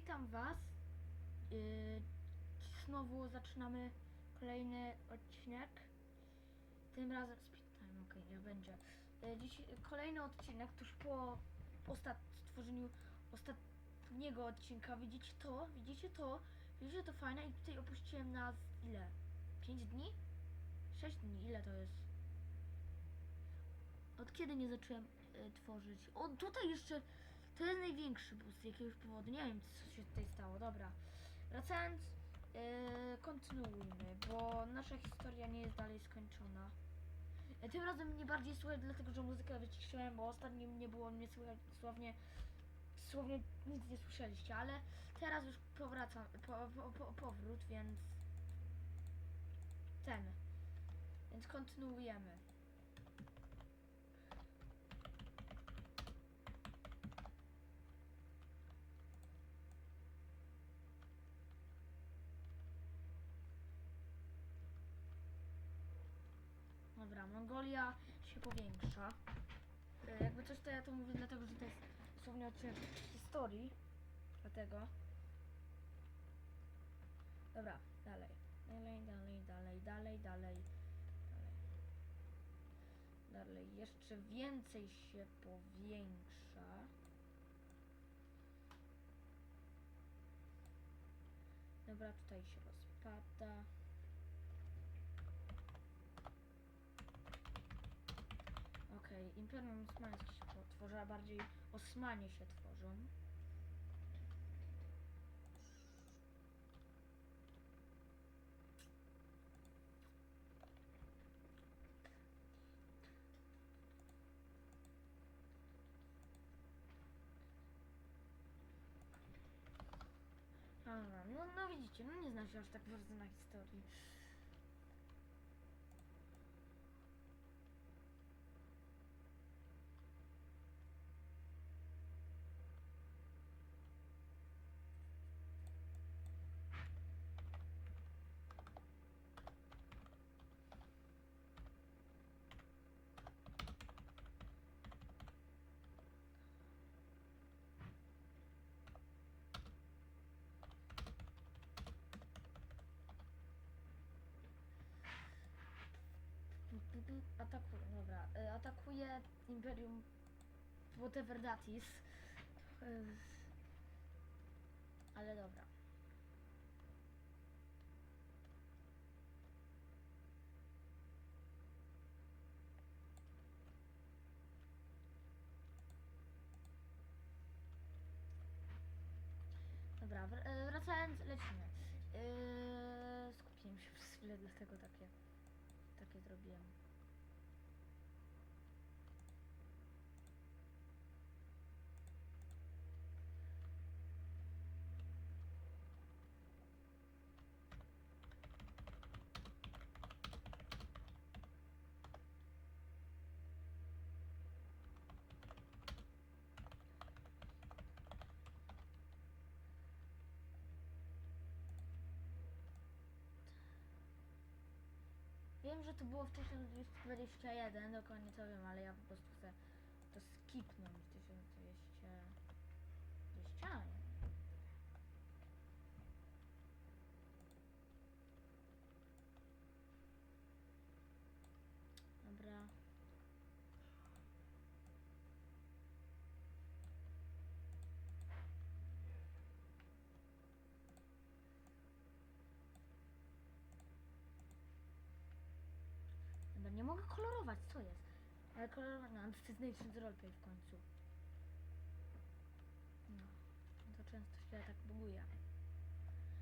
witam Was. Yy, znowu zaczynamy kolejny odcinek. Tym razem speed time, okej, nie będzie. Yy, dziś kolejny odcinek tuż po ostat stworzeniu ostatniego odcinka. Widzicie to? Widzicie to? Widzicie to fajne? I tutaj opuściłem nas ile? 5 dni? 6 dni, ile to jest? Od kiedy nie zacząłem y, tworzyć? O, tutaj jeszcze to jest największy boost z jakiegoś powodu. Nie wiem, co się tutaj stało. Dobra. Wracając, yy, kontynuujmy, bo nasza historia nie jest dalej skończona. E, Tym razem mnie bardziej słychać, dlatego że muzykę wyciszyłem, bo ostatnio nie było mnie słychać dosłownie, dosłownie nic nie słyszeliście, ale teraz już powracam, po, po, po, powrót, więc ten. Więc kontynuujemy. Dobra, Mongolia się powiększa. E, Jakby coś to ja to mówię dlatego, że to jest dosłownie odcinek historii. Dlatego. Dobra, dalej. Dalej, dalej, dalej, dalej, dalej. Dalej. Dalej. Jeszcze więcej się powiększa. Dobra, tutaj się rozpada. Okej, Imperium Osmańskie się tworzy, a bardziej Osmanie się tworzą. No, no widzicie, no nie znam się aż tak bardzo na historii. Atakuje, dobra. y, Atakuje Imperium whatever that is. Y, Ale dobra. Dobra, y, wracając, lecimy. Yy, skupiłem się przez chwilę, dlatego takie, takie zrobiłem. Wiem, że to było w 1221, dokładnie to wiem, ale ja po prostu chcę to skipnąć. 1220. nie. Dobra. Dobra, nie mogę kolorować, co jest? Ale kolorować, to jest Nations Roleplay w końcu. No, to często się tak buguje.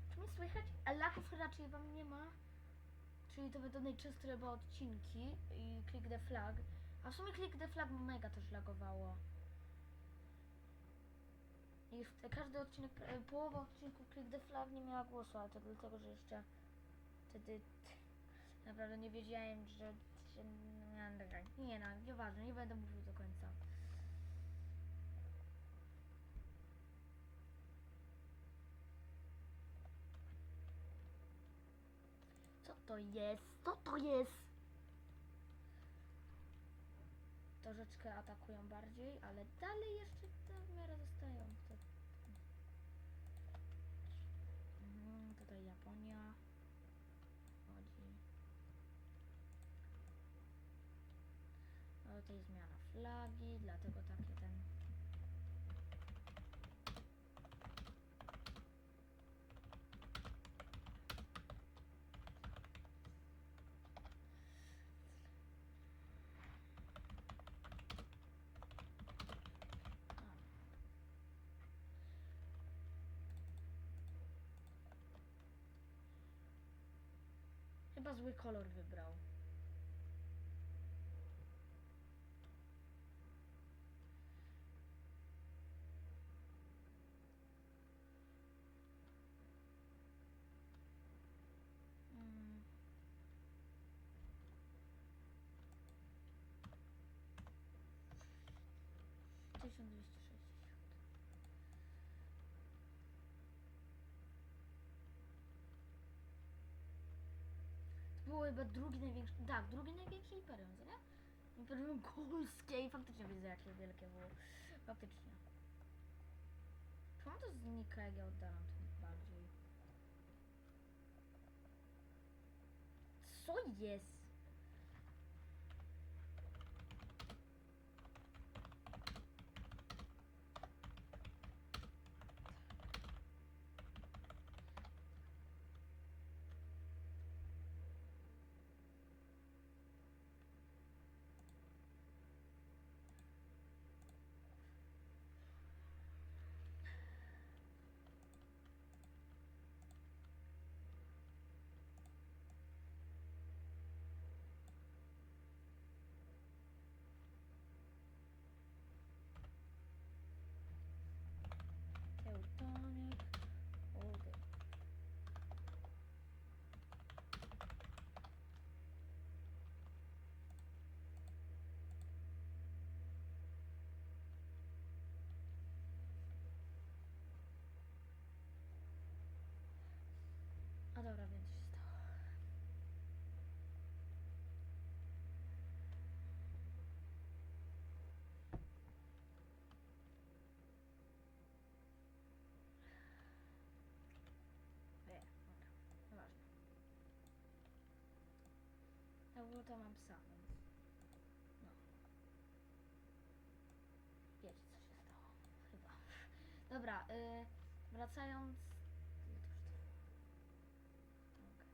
Czy mnie słychać? Laków raczej wam nie ma. Czyli to będą najczęstsze chyba odcinki i Click the Flag. A w sumie Click the Flag mega też lagowało. I każdy odcinek, e, połowa odcinku Click the Flag nie miała głosu, ale to dlatego, że jeszcze wtedy naprawdę nie wiedziałem, że się... Nie no, nieważne, nie będę mówił do końca. Co to jest? Co to jest? Troszeczkę atakują bardziej, ale dalej jeszcze w miarę zostają. To... tutaj zmiana flagi, dlatego takie ten... Chyba zły kolor wybrał. 1260. To było chyba drugi największy, tak, drugi największy imperium, co nie? Imperium Górskie i faktycznie widzę jakie wielkie było. Faktycznie. Czemu to znika jak ja oddalam to bardziej? Co jest? Dobra, co się stało. Nie, dobra. Na to mam psa, więc no. Wiecie co się stało, chyba. Dobra, y, wracając... Ile to już trwa? Okej.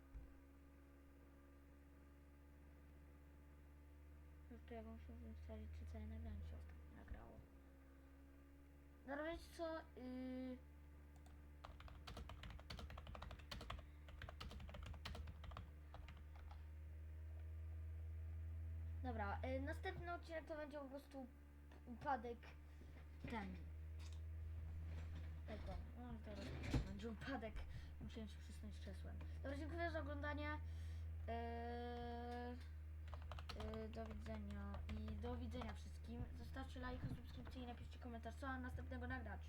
Jeszcze ja muszę ustalić, czy całe nagranie się ostatnio nagrało. Dobra, wiecie co? Yy... Dobra, y, następny odcinek to będzie po prostu upadek ten. Tego. No teraz będzie upadek. Musiałem się przysunąć krzesłem. Dobra, dziękuję za oglądanie. Eee, do widzenia i do widzenia wszystkim. Zostawcie lajka, subskrypcję i napiszcie komentarz, co mam następnego nagrać.